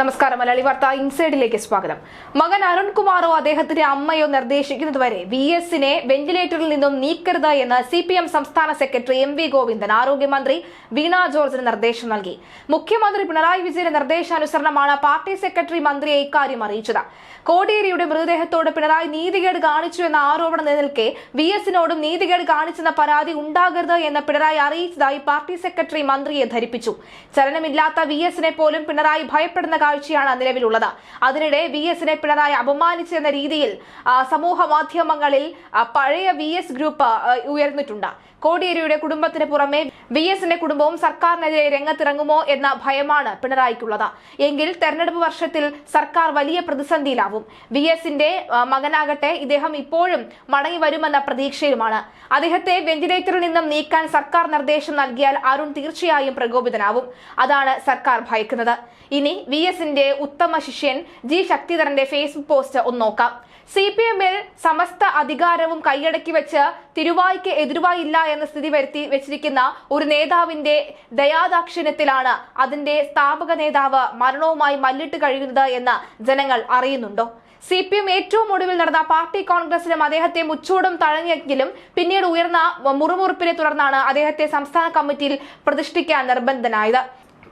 നമസ്കാരം. മലയാളി വാർത്ത ഇൻസൈഡിലേക്ക് സ്വാഗതം. മകൻ അരുൺകുമാറോ അദ്ദേഹത്തിന്റെ അമ്മയോ നിർദ്ദേശിക്കുന്നതുവരെ വി എസിനെ വെന്റിലേറ്ററിൽ നിന്നും നീക്കരുത് എന്ന് സി പി എം സംസ്ഥാന സെക്രട്ടറി എം വി ഗോവിന്ദൻ ആരോഗ്യമന്ത്രി വീണ ജോർജിന് നിർദ്ദേശം നൽകി. മുഖ്യമന്ത്രി പിണറായി വിജയന്റെ നിർദ്ദേശാനുസരണമാണ് പാർട്ടി സെക്രട്ടറി മന്ത്രിയെ ഇക്കാര്യം അറിയിച്ചത്. കോടിയേരിയുടെ മൃതദേഹത്തോട് പിണറായി നീതികേട് കാണിച്ചു എന്ന ആരോപണം നിലനിൽക്കെ വി എസിനോടും നീതികേട് കാണിച്ചെന്ന പരാതി ഉണ്ടാകരുത് എന്ന് പിണറായി അറിയിച്ചതായി പാർട്ടി സെക്രട്ടറി മന്ത്രിയെ ധരിപ്പിച്ചു. ചലനമില്ലാത്ത വി എസിനെ പോലും പിണറായി ഭയപ്പെടുന്ന കാഴ്ചയാണ് നിലവിലുള്ളത്. അതിനിടെ വി എസിനെ പിണറായി അപമാനിച്ചെന്ന രീതിയിൽ സമൂഹ മാധ്യമങ്ങളിൽ പഴയ വി എസ് ഗ്രൂപ്പ് ഉയർന്നിട്ടുണ്ട്. കോടിയേരിയുടെ കുടുംബത്തിന് പുറമെ വി എസിന്റെ കുടുംബവും സർക്കാരിനെതിരെ രംഗത്തിറങ്ങുമോ എന്ന ഭയമാണ് പിണറായിക്കുള്ളത്. എങ്കിൽ തെരഞ്ഞെടുപ്പ് വർഷത്തിൽ സർക്കാർ വലിയ പ്രതിസന്ധിയിലാവും. വി എസിന്റെ മകനാകട്ടെ ഇദ്ദേഹം ഇപ്പോഴും മടങ്ങി വരുമെന്ന പ്രതീക്ഷയിലുമാണ് അദ്ദേഹത്തെ വെന്റിലേറ്ററിൽ നിന്നും നീക്കാൻ സർക്കാർ നിർദ്ദേശം നൽകിയാൽ അരുൺ തീർച്ചയായും പ്രകോപിതനാവും. അതാണ് സർക്കാർ ഭയക്കുന്നത്. ഇനി വി എസിന്റെ ഉത്തമ ശിഷ്യൻ ജി ശക്തിധരന്റെ ഫേസ്ബുക്ക് പോസ്റ്റ് ഒന്ന് നോക്കാം. സി പി എമ്മിൽ സമസ്ത അധികാരവും കൈയടക്കി വെച്ച് തിരുവായ്ക്ക് എതിരുവായില്ല എന്ന സ്ഥിതി വരുത്തി വെച്ചിരിക്കുന്ന ഒരു നേതാവിന്റെ ദയാദാക്ഷിണ്യത്തിലാണ് അതിന്റെ സ്ഥാപക നേതാവ് മരണവുമായി മല്ലിട്ട് കഴിയുന്നത് എന്ന് ജനങ്ങൾ അറിയുന്നുണ്ടോ? സി പി എം ഏറ്റവും ഒടുവിൽ നടന്ന പാർട്ടി കോൺഗ്രസിലും അദ്ദേഹത്തെ മുച്ചൂടും തഴഞ്ഞെങ്കിലും പിന്നീട് ഉയർന്ന മുറുമുറുപ്പിനെ തുടർന്നാണ് അദ്ദേഹത്തെ സംസ്ഥാന കമ്മിറ്റിയിൽ പ്രതിഷ്ഠിക്കാൻ നിർബന്ധനായത്.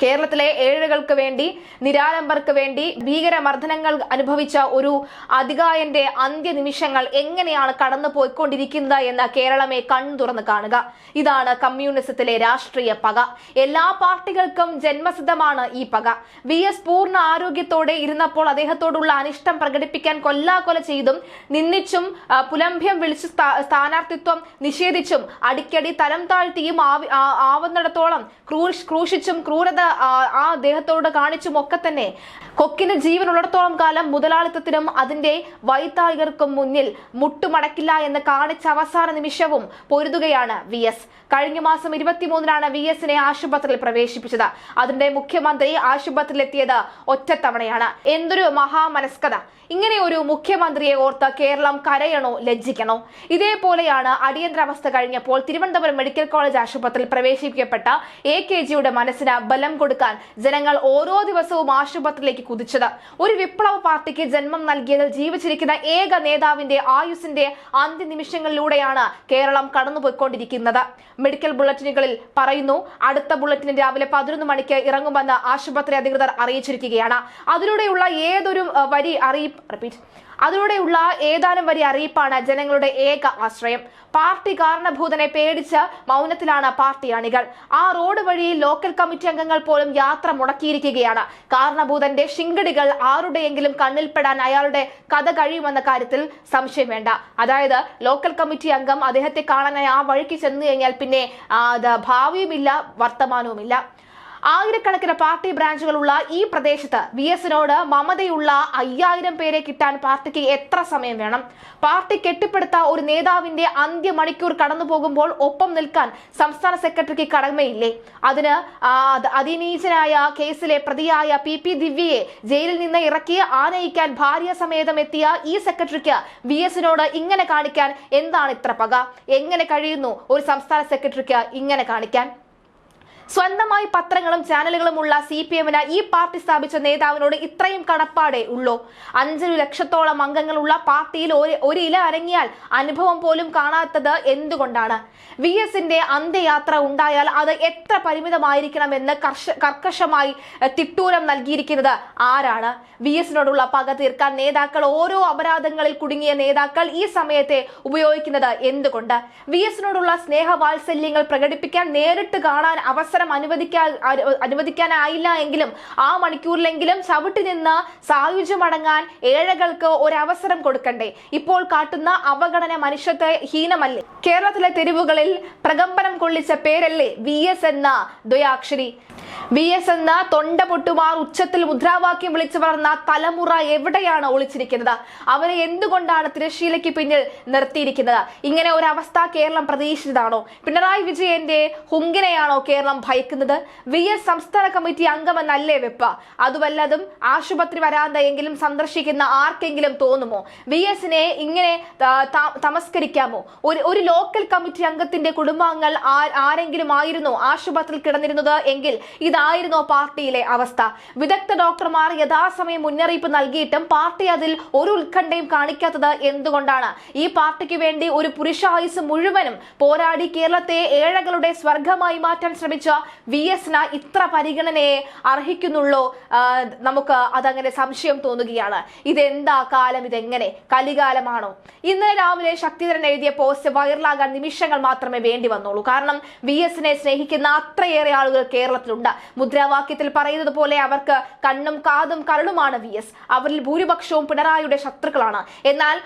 കേരളത്തിലെ ഏഴുകൾക്ക് വേണ്ടി നിരാലംബർക്ക് വേണ്ടി ഭീകരമർദ്ദനങ്ങൾ അനുഭവിച്ച ഒരു അധികായന്റെ അന്ത്യനിമിഷങ്ങൾ എങ്ങനെയാണ് കടന്നു പോയിക്കൊണ്ടിരിക്കുന്നത് എന്ന് കേരളമേ കണ്ണു തുറന്ന് കാണുക. ഇതാണ് കമ്മ്യൂണിസത്തിലെ രാഷ്ട്രീയ പക. എല്ലാ പാർട്ടികൾക്കും ജന്മസിദ്ധമാണ് ഈ പക. വി എസ് പൂർണ ആരോഗ്യത്തോടെ ഇരുന്നപ്പോൾ അദ്ദേഹത്തോടുള്ള അനിഷ്ടം പ്രകടിപ്പിക്കാൻ കൊല്ലാകൊല ചെയ്തും നിന്നിച്ചും പുലംഭ്യം വിളിച്ച് സ്ഥാനാർത്ഥിത്വം നിഷേധിച്ചും അടിക്കടി തലം താഴ്ത്തിയും ആവി- ആവുന്നിടത്തോളം ക്രൂശ് ക്രൂശിച്ചും ക്രൂരത ആ, അദ്ദേഹത്തോട് കാണിച്ചും ഒക്കെ തന്നെ കൊക്കിന് ജീവൻ ഉള്ളിടത്തോളം കാലം മുതലാളിത്തത്തിനും അതിന്റെ വൈത്തായികർക്കും മുന്നിൽ മുട്ടുമടക്കില്ല എന്ന് കാണിച്ച അവസാന നിമിഷവും പൊരുതുകയാണ് വി എസ്. കഴിഞ്ഞ മാസം ഇരുപത്തിമൂന്നിനാണ് വി എസിനെ ആശുപത്രിയിൽ പ്രവേശിപ്പിച്ചത്. അതിന്റെ മുഖ്യമന്ത്രി ആശുപത്രിയിലെത്തിയത് ഒറ്റത്തവണയാണ്. എന്തൊരു മഹാമനസ്കത. ഇങ്ങനെ ഒരു മുഖ്യമന്ത്രിയെ ഓർത്ത് കേരളം കരയണോ ലജ്ജിക്കണോ? ഇതേപോലെയാണ് അടിയന്തരാവസ്ഥ കഴിഞ്ഞപ്പോൾ തിരുവനന്തപുരം മെഡിക്കൽ കോളേജ് ആശുപത്രിയിൽ പ്രവേശിപ്പിക്കപ്പെട്ട എ കെ ജിയുടെ മനസ്സിന് ബലം കൊടുക്കാൻ ജനങ്ങൾ ഓരോ ദിവസവും ആശുപത്രിയിലേക്ക് കുതിച്ചത്. ഒരു വിപ്ലവ പാർട്ടിക്ക് ജന്മം നൽകിയതിൽ ജീവിച്ചിരിക്കുന്ന ഏക നേതാവിന്റെ ആയുസിന്റെ അന്ത്യനിമിഷങ്ങളിലൂടെയാണ് കേരളം കടന്നുപോയിക്കൊണ്ടിരിക്കുന്നത്. മെഡിക്കൽ ബുള്ളറ്റിനുകളിൽ പറയുന്നു അടുത്ത ബുള്ളറ്റിന് രാവിലെ പതിനൊന്ന് മണിക്ക് ഇറങ്ങുമെന്ന് ആശുപത്രി അധികൃതർ അറിയിച്ചിരിക്കുകയാണ്. അതിലൂടെയുള്ള ഏതൊരു വരി അറിയിപ്പ് റിപ്പീറ്റ്. അതിലൂടെയുള്ള ഏതാനും വരി അറിയിപ്പാണ് ജനങ്ങളുടെ ഏക ആശ്രയം. പാർട്ടി കാരണഭൂതനെ പേടിച്ച് മൗനത്തിലാണ് പാർട്ടി അണികൾ. ആ റോഡ് വഴി ലോക്കൽ കമ്മിറ്റി അംഗങ്ങൾ പോലും യാത്ര മുടക്കിയിരിക്കുകയാണ്. കാരണഭൂതന്റെ ശിങ്കടികൾ ആരുടെയെങ്കിലും കണ്ണിൽപ്പെടാൻ അയാളുടെ കഥ കഴിയുമെന്ന കാര്യത്തിൽ സംശയം വേണ്ട. അതായത് ലോക്കൽ കമ്മിറ്റി അംഗം അദ്ദേഹത്തെ കാണാനായി ആ വഴിക്ക് ചെന്നു കഴിഞ്ഞാൽ പിന്നെ ഭാവിയുമില്ല വർത്തമാനവുമില്ല. ആയിരക്കണക്കിന് പാർട്ടി ബ്രാഞ്ചുകളുള്ള ഈ പ്രദേശത്ത് വി എസിനോട് മമതയുള്ള അയ്യായിരം പേരെ കിട്ടാൻ പാർട്ടിക്ക് എത്ര സമയം വേണം? പാർട്ടി കെട്ടിപ്പടുത്ത ഒരു നേതാവിന്റെ അന്ത്യ മണിക്കൂർ കടന്നു പോകുമ്പോൾ ഒപ്പം നിൽക്കാൻ സംസ്ഥാന സെക്രട്ടറിക്ക് കടമയില്ലേ? അതിന് അതിനീചനായ കേസിലെ പ്രതിയായ പി പി ദിവ്യയെ ജയിലിൽ നിന്ന് ഇറക്കി ആനയിക്കാൻ ഭാര്യ സമേതം എത്തിയ ഈ സെക്രട്ടറിക്ക് വി എസിനോട് ഇങ്ങനെ കാണിക്കാൻ എന്താണ് ഇത്ര പക? എങ്ങനെ കഴിയുന്നു ഒരു സംസ്ഥാന സെക്രട്ടറിക്ക് ഇങ്ങനെ കാണിക്കാൻ? സ്വന്തമായി പത്രങ്ങളും ചാനലുകളും ഉള്ള സി പി എമ്മിന് ഈ പാർട്ടി സ്ഥാപിച്ച നേതാവിനോട് ഇത്രയും കടപ്പാടേ ഉള്ളൂ. അഞ്ചു ലക്ഷത്തോളം അംഗങ്ങളുള്ള പാർട്ടിയിൽ ഒരു ഇല അരങ്ങിയാൽ അനുഭവം പോലും കാണാത്തത് എന്തുകൊണ്ടാണ്? വി എസിന്റെ അന്ത്യയാത്ര ഉണ്ടായാൽ അത് എത്ര പരിമിതമായിരിക്കണമെന്ന് കർക്കശമായി തിട്ടൂരം നൽകിയിരിക്കുന്നത് ആരാണ്? വി എസിനോടുള്ള പക തീർക്കാൻ നേതാക്കൾ ഓരോ അപരാധങ്ങളിൽ കുടുങ്ങിയ നേതാക്കൾ ഈ സമയത്തെ ഉപയോഗിക്കുന്നത് എന്തുകൊണ്ട്? വി എസിനോടുള്ള സ്നേഹവാത്സല്യങ്ങൾ പ്രകടിപ്പിക്കാൻ നേരിട്ട് കാണാൻ അവസരം അനുവദിക്കാൻ അനു- അനുവദിക്കാനായില്ല എങ്കിലും ആ മണിക്കൂറിലെങ്കിലും ചവിട്ടി നിന്ന് സായുജ്യമടങ്ങാൻ ഏഴകൾക്ക് ഒരവസരം കൊടുക്കണ്ടേ? ഇപ്പോൾ കാട്ടുന്ന അവഗണന മനുഷ്യത്തെ ഹീനമല്ലേ? കേരളത്തിലെ തെരുവുകളിൽ പ്രകമ്പനം കൊള്ളിച്ച പേരല്ലേ വി എസ് എന്ന ദ്വയാക്ഷരി വി എസ് എന്ന തൊണ്ട പൊട്ടുമാർ ഉച്ചത്തിൽ മുദ്രാവാക്യം വിളിച്ചു വളർന്ന തലമുറ എവിടെയാണ് ഒളിച്ചിരിക്കുന്നത്? അവരെ എന്തുകൊണ്ടാണ് തിരശ്ശീലയ്ക്ക് പിന്നിൽ നിർത്തിയിരിക്കുന്നത്? ഇങ്ങനെ ഒരു അവസ്ഥ കേരളം പ്രതീക്ഷിച്ചതാണോ? പിണറായി വിജയന്റെ ഹുങ്കിനെയാണോ കേരളം ഭയക്കുന്നത്? വി എസ് സംസ്ഥാന കമ്മിറ്റി അംഗമെന്നല്ലേ വെപ്പ? അതുവല്ലതും ആശുപത്രി വരാന്തയെങ്കിലും സന്ദർശിക്കുന്ന ആർക്കെങ്കിലും തോന്നുമോ? വി എസിനെ ഇങ്ങനെ തമസ്കരിക്കാമോ? ഒരു ഒരു ലോക്കൽ കമ്മിറ്റി അംഗത്തിന്റെ കുടുംബാംഗങ്ങൾ ആരെങ്കിലും ആയിരുന്നു ആശുപത്രിയിൽ കിടന്നിരുന്നത്? എങ്കിൽ ഇതായിരുന്നോ പാർട്ടിയിലെ അവസ്ഥ. വിദഗ്ധ ഡോക്ടർമാർ യഥാസമയം മുന്നറിയിപ്പ് നൽകിയിട്ടും പാർട്ടി അതിൽ ഒരു ഉത്കണ്ഠയും കാണിക്കാത്തത് എന്തുകൊണ്ടാണ്? ഈ പാർട്ടിക്ക് വേണ്ടി ഒരു പുരുഷായുസ് മുഴുവനും പോരാടി കേരളത്തെ ഏഴകളുടെ സ്വർഗമായി മാറ്റാൻ ശ്രമിച്ച വി എസിന് ഇത്ര പരിഗണനയെ അർഹിക്കുന്നുള്ളൂ. നമുക്ക് അതങ്ങനെ സംശയം തോന്നുകയാണ്. ഇതെന്താ കാലം? ഇതെങ്ങനെ? കലികാലമാണോ? ഇന്നലെ രാവിലെ ശക്തിധരൻ എഴുതിയ പോസ്റ്റ് വൈറലാകാൻ നിമിഷങ്ങൾ മാത്രമേ വേണ്ടി വന്നുള്ളൂ. കാരണം വി എസിനെ സ്നേഹിക്കുന്ന അത്രയേറെ ആളുകൾ കേരളത്തിലുണ്ട്. മുദ്രാവാക്യത്തിൽ പറയുന്നത് പോലെ അവർക്ക് കണ്ണും കാതും കരളുമാണ് വി എസ് അവരിൽ ഭൂരിപക്ഷവും പിണറായിയുടെ ശത്രുക്കളാണ്. എന്നാൽ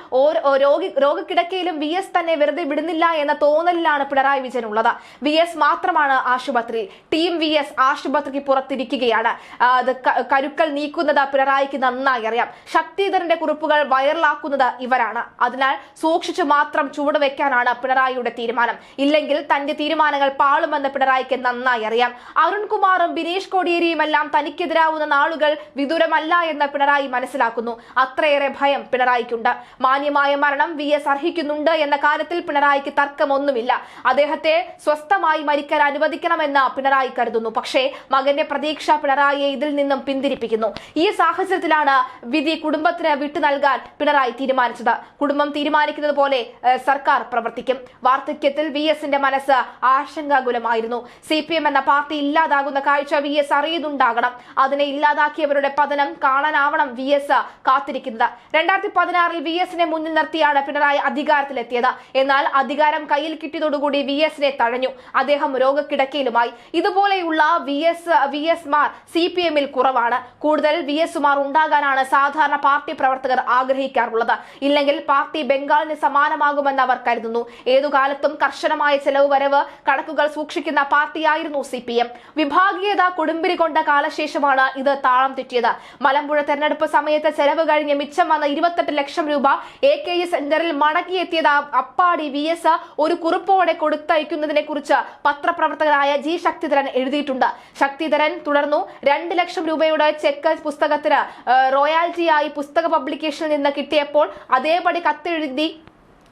രോഗി രോഗക്കിടക്കയിലും വി എസ് തന്നെ വെറുതെ വിടുന്നില്ല എന്ന തോന്നലിലാണ് പിണറായി വിജയൻ ഉള്ളത് വി എസ് മാത്രമാണ് ആശുപത്രിയിൽ. ടീം വി എസ് ആശുപത്രിക്ക് പുറത്തിരിക്കുകയാണ്. അത് കരുക്കൾ നീക്കുന്നത് പിണറായിക്ക് നന്നായി അറിയാം. ശക്തിധരന്റെ കുറിപ്പുകൾ വൈറലാക്കുന്നത് ഇവരാണ്. അതിനാൽ സൂക്ഷിച്ചു മാത്രം ചുവട് വെക്കാനാണ് പിണറായിയുടെ തീരുമാനം. ഇല്ലെങ്കിൽ തന്റെ തീരുമാനങ്ങൾ പാളുമെന്ന് പിണറായിക്ക് നന്നായി അറിയാം. അരുൺകുമാറും ബിനീഷ് കോടിയേരിയും എല്ലാം തനിക്കെതിരാവുന്ന നാളുകൾ വിദൂരമല്ല എന്ന് പിണറായി മനസ്സിലാക്കുന്നു. അത്രയേറെ ഭയം പിണറായിക്കുണ്ട്. മാന്യമായ മരണം വി എസ് അർഹിക്കുന്നുണ്ട് എന്ന കാര്യത്തിൽ പിണറായിക്ക് തർക്കമൊന്നുമില്ല. അദ്ദേഹത്തെ സ്വസ്ഥമായി മരിക്കാൻ അനുവദിക്കണമെന്ന് പിണറായി കരുതുന്നു. പക്ഷേ മകന്റെ പ്രതീക്ഷ പിണറായിയെ ഇതിൽ നിന്നും പിന്തിരിപ്പിക്കുന്നു. ഈ സാഹചര്യത്തിലാണ് വിധി കുടുംബത്തിന് വിട്ടു നൽകാൻ പിണറായി തീരുമാനിച്ചത്. കുടുംബം തീരുമാനിക്കുന്നത് പോലെ സർക്കാർ പ്രവർത്തിക്കും. വാർദ്ധക്യത്തിൽ വി എസിന്റെ മനസ്സ് ആശങ്കാകുലമായിരുന്നു. സി പി എം എന്ന പാർട്ടി ഇല്ലാതാകുന്ന കാഴ്ച വി എസ് അറിയുന്നുണ്ടാകണം. അതിനെ ഇല്ലാതാക്കിയവരുടെ പതനം കാണാനാവണം വി എസ് കാത്തിരിക്കുന്നത്. രണ്ടായിരത്തി പതിനാറിൽ വി എസിനെ മുന്നിൽ നിർത്തിയാണ് പിണറായി അധികാരത്തിലെത്തിയത്. എന്നാൽ അധികാരം കയ്യിൽ കിട്ടിയതോടുകൂടി വി എസിനെ തഴഞ്ഞു. അദ്ദേഹം രോഗക്കിടക്കയിലുമായി. ഇതുപോലെയുള്ള വി എസ് വി എസ് മാർ സി പി എമ്മിൽ കുറവാണ്. കൂടുതൽ വി എസ് മാർ ഉണ്ടാകാനാണ് സാധാരണ പാർട്ടി പ്രവർത്തകർ ആഗ്രഹിക്കാറുള്ളത്. ഇല്ലെങ്കിൽ പാർട്ടി ബംഗാളിന് സമാനമാകുമെന്ന് അവർ കരുതുന്നു. ഏതു കാലത്തും കർശനമായ ചെലവ് വരവ് കണക്കുകൾ സൂക്ഷിക്കുന്ന പാർട്ടിയായിരുന്നു സി പി എം വിഭാഗീയത കൊടുമ്പിരി കൊണ്ട കാലശേഷമാണ് ഇത് താളം തെറ്റിയത്. മലമ്പുഴ തെരഞ്ഞെടുപ്പ് സമയത്ത് ചെലവ് കഴിഞ്ഞ് മിച്ചം വന്ന ഇരുപത്തെട്ട് ലക്ഷം രൂപ എ കെ ഇ സെന്ററിൽ മടക്കിയെത്തിയത് അപ്പാടി വി എസ് ഒരു കുറിപ്പോടെ കൊടുത്തയക്കുന്നതിനെ കുറിച്ച് പത്രപ്രവർത്തകനായ ജി ശക്തിധരൻ എഴുതിയിട്ടുണ്ട്. ശക്തിധരൻ തുടർന്നു രണ്ട് ലക്ഷം രൂപയുടെ ചെക്ക് പുസ്തകത്തിന് റോയാലിറ്റിയായി പുസ്തക പബ്ലിക്കേഷനിൽ നിന്ന് കിട്ടിയപ്പോൾ അതേപടി കത്തെഴുതി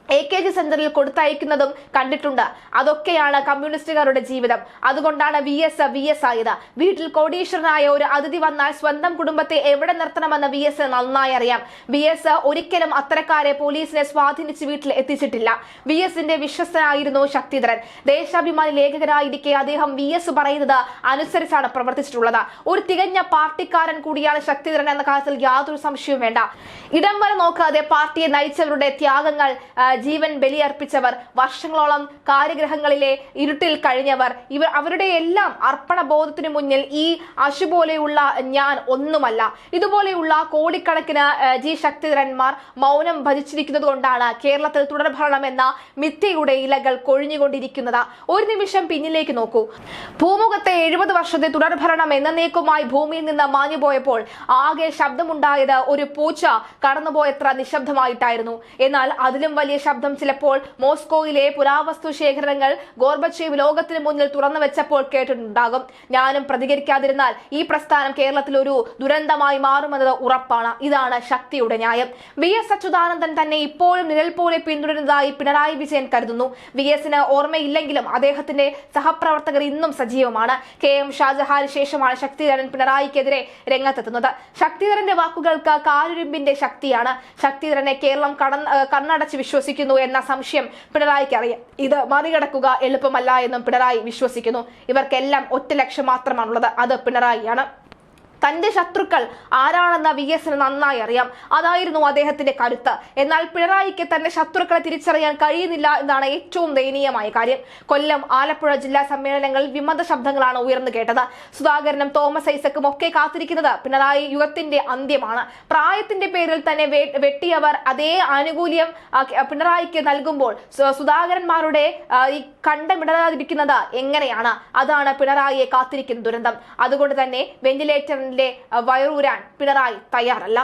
എ കെ ജി സെന്ററിൽ കൊടുത്തയക്കുന്നതും കണ്ടിട്ടുണ്ട്. അതൊക്കെയാണ് കമ്മ്യൂണിസ്റ്റുകാരുടെ ജീവിതം. അതുകൊണ്ടാണ് വി എസ് വി എസ് ആയത്. വീട്ടിൽ കോടീശ്വരനായ ഒരു അതിഥി വന്നാൽ സ്വന്തം കുടുംബത്തെ എവിടെ നിർത്തണമെന്ന് വി എസ് നന്നായി അറിയാം. വി എസ് ഒരിക്കലും അത്തരക്കാരെ പോലീസിനെ സ്വാധീനിച്ച് വീട്ടിൽ എത്തിച്ചിട്ടില്ല. വി എസിന്റെ വിശ്വസ്തനായിരുന്നു ശക്തിധരൻ. ദേശാഭിമാനി ലേഖകരായിരിക്കെ അദ്ദേഹം വി എസ് പറയുന്നത് അനുസരിച്ചാണ് പ്രവർത്തിച്ചിട്ടുള്ളത്. ഒരു തികഞ്ഞ പാർട്ടിക്കാരൻ കൂടിയാണ് ശക്തിധരൻ എന്ന കാര്യത്തിൽ യാതൊരു സംശയവും വേണ്ട. ഇടം വരെ നോക്കാതെ പാർട്ടിയെ നയിച്ചവരുടെ ത്യാഗങ്ങൾ ജീവൻ ബലിയർപ്പിച്ചവർ വർഷങ്ങളോളം കാര്യഗ്രഹങ്ങളിലെ ഇരുട്ടിൽ കഴിഞ്ഞവർ ഇവർ അവരുടെ എല്ലാം അർപ്പണ ബോധത്തിനു മുന്നിൽ ഈ അശു പോലെയുള്ള ഞാൻ ഒന്നുമല്ല. ഇതുപോലെയുള്ള കോടിക്കണക്കിന് ജി ശക്തിധരന്മാർ മൗനം ഭജിച്ചിരിക്കുന്നത് കൊണ്ടാണ് കേരളത്തിൽ തുടർഭരണം എന്ന മിഥ്യയുടെ ഇലകൾ കൊഴിഞ്ഞുകൊണ്ടിരിക്കുന്നത്. ഒരു നിമിഷം പിന്നിലേക്ക് നോക്കൂ. ഭൂമുഖത്തെ എഴുപത് വർഷത്തെ തുടർഭരണം എന്ന എന്നേക്കുമായി ഭൂമിയിൽ നിന്ന് മാഞ്ഞുപോയപ്പോൾ ആകെ ശബ്ദമുണ്ടായത് ഒരു പൂച്ച കടന്നുപോയത്ര നിശബ്ദമായിട്ടായിരുന്നു. എന്നാൽ അതിലും വലിയ ശബ്ദം ചിലപ്പോൾ മോസ്കോയിലെ പുരാവസ്തു ശേഖരണങ്ങൾ ഗോർബച്ചേവ് ലോകത്തിന് മുന്നിൽ തുറന്നു വെച്ചപ്പോൾ കേട്ടിട്ടുണ്ടാകും. ഞാനും പ്രതികരിക്കാതിരുന്നാൽ ഈ പ്രസ്ഥാനം കേരളത്തിൽ ഒരു ദുരന്തമായി മാറുമെന്നത് ഉറപ്പാണ്. ഇതാണ് ശക്തിയുടെ ന്യായം. വി എസ് അച്യുതാനന്ദൻ തന്നെ ഇപ്പോഴും നിഴൽ പോലെ പിന്തുടരുന്നതായി പിണറായി വിജയൻ കരുതുന്നു. വി എസിന് ഓർമ്മയില്ലെങ്കിലും അദ്ദേഹത്തിന്റെ സഹപ്രവർത്തകർ ഇന്നും സജീവമാണ്. കെ എം ഷാജഹാന് ശേഷമാണ് ശക്തിധരൻ പിണറായിക്കെതിരെ രംഗത്തെത്തുന്നത്. ശക്തിധരന്റെ വാക്കുകൾക്ക് കാലുരുമ്പിന്റെ ശക്തിയാണ്. ശക്തിധരനെ കേരളം കടന്ന് കണ്ണടച്ച് കണ്ണടച്ച് വിശ്വസിക്കുന്നു എന്ന സംശയം പിണറായിക്ക് അറിയാം. ഇത് മറികടക്കുക എളുപ്പമല്ല എന്നും പിണറായി വിശ്വസിക്കുന്നു. ഇവർക്കെല്ലാം ഒറ്റ ലക്ഷ്യം മാത്രമാണുള്ളത്. അത് പിണറായിയാണ്. തന്റെ ശത്രുക്കൾ ആരാണെന്ന വി എസിന് നന്നായി അറിയാം. അതായിരുന്നു അദ്ദേഹത്തിന്റെ കരുത്ത്. എന്നാൽ പിണറായിക്ക് തന്റെ ശത്രുക്കളെ തിരിച്ചറിയാൻ കഴിയുന്നില്ല എന്നാണ് ഏറ്റവും ദയനീയമായ കാര്യം. കൊല്ലം ആലപ്പുഴ ജില്ലാ സമ്മേളനങ്ങളിൽ വിമത ശബ്ദങ്ങളാണ് ഉയർന്നു കേട്ടത്. സുധാകരനും തോമസ് ഐസക്കും ഒക്കെ കാത്തിരിക്കുന്നത് പിണറായി യുഗത്തിന്റെ അന്ത്യമാണ്. പ്രായത്തിന്റെ പേരിൽ തന്നെ വെട്ടിയവർ അതേ ആനുകൂല്യം പിണറായിക്ക് നൽകുമ്പോൾ സുധാകരന്മാരുടെ ഈ കണ്ടമിടാതിരിക്കുന്നത് എങ്ങനെയാണ്? അതാണ് പിണറായിയെ കാത്തിരിക്കുന്ന ദുരന്തം. അതുകൊണ്ട് തന്നെ വെന്റിലേറ്ററിന്റെ വയറൂരാൻ പിണറായി തയ്യാറല്ല.